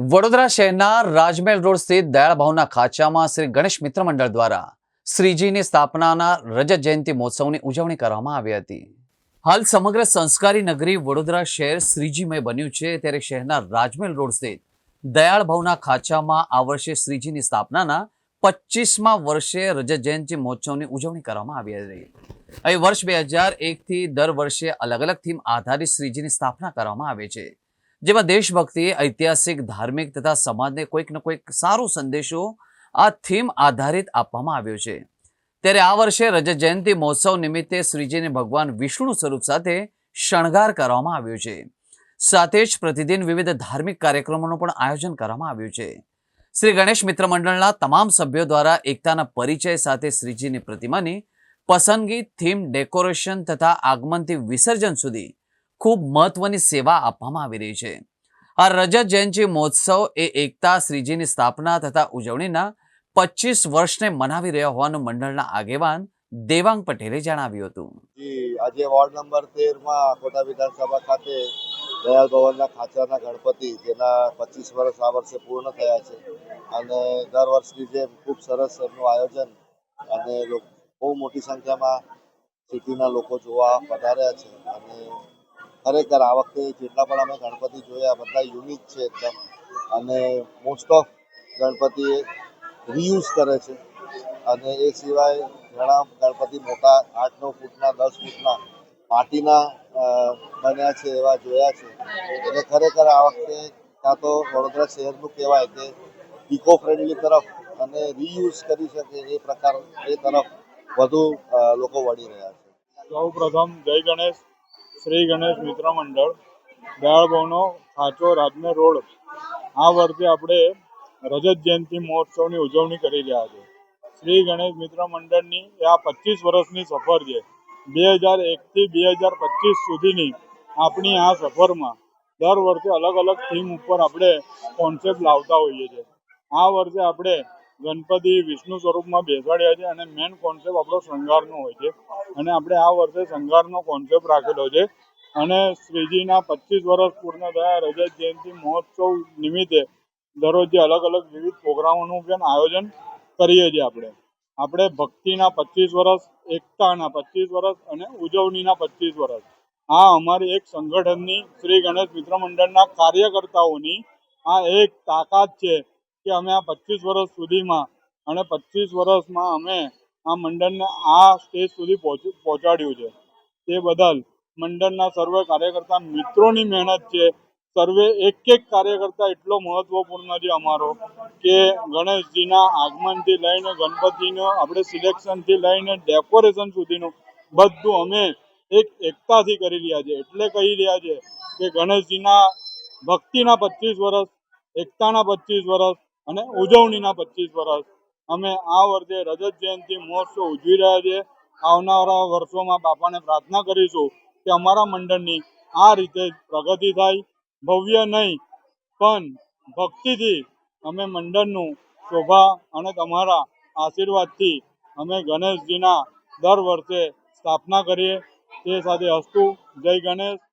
વડોદરા શહેરના રાજમહેલ રોડ સ્થિત દયાળ ભાવના ખાંચામાં શ્રી ગણેશ મિત્ર મંડળ દ્વારા શ્રીજીની સ્થાપનાના રજત જયંતિ મહોત્સવની ઉજવણી કરવામાં આવી હતી. હાલ સમગ્ર સંસ્કારી નગરી વડોદરા શહેર શ્રીજીમય બન્યું છે, ત્યારે શહેરના રાજમહેલ રોડ સ્થિત દયાળ ભાવના ખાંચામાં આ વર્ષે શ્રીજીની સ્થાપનાના પચીસમાં વર્ષે રજત જયંતિ મહોત્સવની ઉજવણી કરવામાં આવી હતી. અહીં વર્ષ બે હજાર એકથી દર વર્ષે અલગ અલગ થીમ આધારિત શ્રીજીની સ્થાપના કરવામાં આવે છે. જેમાં દેશભક્તિ, ઐતિહાસિક, ધાર્મિક તથા સમાજને કોઈક ને કોઈક સારો સંદેશો આ થીમ આધારિત આપવામાં આવ્યો છે. ત્યારે આ વર્ષે રજત જયંતિ મહોત્સવ નિમિત્તે શ્રીજીને ભગવાન વિષ્ણુ સ્વરૂપ સાથે શણગાર કરવામાં આવ્યો છે. સાથે જ પ્રતિદિન વિવિધ ધાર્મિક કાર્યક્રમોનું પણ આયોજન કરવામાં આવ્યું છે. શ્રી ગણેશ મિત્ર મંડળના તમામ સભ્યો દ્વારા એકતાના પરિચય સાથે શ્રીજીની પ્રતિમાની પસંદગી, થીમ, ડેકોરેશન તથા આગમનથી વિસર્જન સુધી ખૂબ મહત્વની સેવા આપવામાં આવી રહી છે. આ રજત જયંતિ મહોત્સવ એ એકતા શ્રીજીની સ્થાપના તથા ઉજવણીના પચીસ વર્ષને મનાવી રહ્યા હોવાનું મંડળના આગેવાન દેવાંગ પટેલે જણાવ્યું હતું. આજે વોર્ડ નંબર તેરમાં કોટા વિધાનસભા ખાતે દયાલ ભવનના ખાચરના ગણપતિ, જેના પચીસ વર્ષ આ વર્ષે પૂર્ણ થયા છે. અને દર વર્ષની જેમ ખૂબ સરસ એમનું આયોજન અને બહુ મોટી સંખ્યામાં સિટીના લોકો જોવા પધાર્યા છે. અને ખરેખર આ વખતે જેટલા પણ અમે ગણપતિ જોયા, બધા યુનિક છે એકદમ. અને મોસ્ટ ઓફ ગણપતિ રીયુઝ કરે છે. અને એ સિવાય ઘણા ગણપતિ મોટા આઠ નવ ફૂટના, દસ ફૂટના માટીના બન્યા છે, એવા જોયા છે. એટલે ખરેખર આ વખતે કાં તો વડોદરા શહેરનું કહેવાય કે ઇકો ફ્રેન્ડલી તરફ અને રીયુઝ કરી શકે એ પ્રકાર, એ તરફ વધુ લોકો વળી રહ્યા છે. સૌ પ્રથમ જય ગણેશ. શ્રી ગણેશ મિત્ર મંડળ દયાળ ભવનો ખાંચો રાજમે રોડ. આ વર્ષે આપણે રજત જયંતિ મહોત્સવની ઉજવણી કરી રહ્યા છે શ્રી ગણેશ મિત્ર મંડળની આ પચીસ વર્ષની સફર છે. બે હજાર એકથી બે હજાર પચીસ સુધીની આપણી આ સફરમાં દર વર્ષે અલગ અલગ થીમ ઉપર આપણે કોન્સેપ્ટ લાવતા હોઈએ છીએ. આ વર્ષે આપણે ગણપતિ વિષ્ણુ સ્વરૂપમાં બેસાડ્યા છે અને મેઇન કોન્સેપ્ટ આપણો શૃંગારનો હોય છે. અને આપણે આ વર્ષે શણગારનો કોન્સેપ્ટ રાખેલો છે. અને શ્રીજીના પચીસ વર્ષ પૂર્ણ થયા, રજત જયંતિ મહોત્સવ નિમિત્તે દરરોજે અલગ અલગ વિવિધ પ્રોગ્રામોનું પણ આયોજન કરીએ છીએ આપણે. આપણે ભક્તિના પચીસ વર્ષ, એકતાના પચીસ વર્ષ અને ઉજવણીના પચીસ વર્ષ. આ અમારી એક સંગઠનની શ્રી ગણેશ મિત્ર મંડળના કાર્યકર્તાઓની આ એક તાકાત છે કે અમે આ પચીસ વર્ષ સુધીમાં અને પચીસ વર્ષમાં અમે આ મંડળને આ સ્ટેજ સુધી પહોંચાડ્યું છે. તે બદલ મંડળના સર્વે કાર્યકર્તા મિત્રોની મહેનત છે. સર્વે એક એક કાર્યકર્તા એટલો મહત્વપૂર્ણ છે અમારો કે ગણેશજીના આગમનથી લઈને ગણપતિનો આપણે સિલેક્શનથી લઈને ડેકોરેશન સુધીનું બધું અમે એક એકતાથી કરી રહ્યા છે. એટલે કહી રહ્યા છે કે ગણેશજીના ભક્તિના પચીસ વર્ષ, એકતાના પચીસ વર્ષ અને ઉજવણીના પચીસ વર્ષ અમે આ વર્ષે રજત જયંતિ મહોત્સવ ઉજવી રહ્યા છીએ. આવનારા વર્ષોમાં બાપાને પ્રાર્થના કરીશું કે અમારા મંડળની આ રીતે પ્રગતિ થાય. ભવ્ય નહીં, પણ ભક્તિથી અમે મંડળનું શોભા અને તમારા આશીર્વાદથી અમે ગણેશજીના દર વર્ષે સ્થાપના કરીએ. તે સાથે હસ્તુ જય ગણેશ.